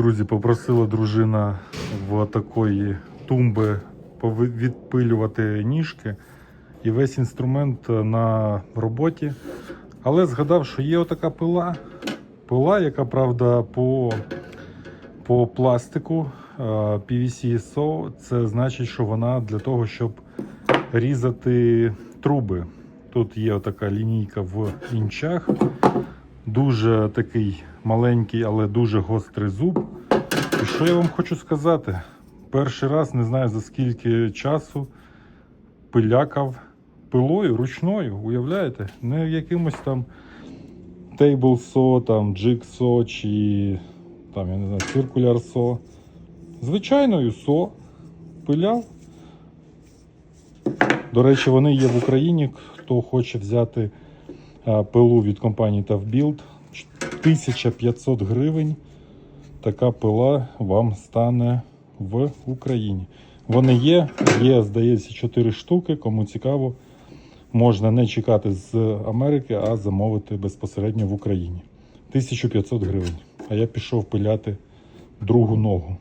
Друзі, попросила дружина в такої тумби відпилювати ніжки і весь інструмент на роботі. Але згадав, що є отака пила. Пила, яка, правда, по, по пластику е, PVC SO, це значить, що вона для того, щоб різати труби. Тут є отака лінійка в інчах. Дуже такий маленький, але дуже гострий зуб. І що я вам хочу сказати? Перший раз не знаю за скільки часу пилякав пилою ручною, уявляєте? Не якимось там saw, там Jigsaw чи там, я не знаю, saw. Звичайною saw пиляв. До речі, вони є в Україні. Хто хоче взяти пилу від компанії TavBuild, 1500 гривень. Така пила вам стане в Україні. Вони є, є, здається, 4 штуки. Кому цікаво, можна не чекати з Америки, а замовити безпосередньо в Україні. 1500 гривень. А я пішов пиляти другу ногу.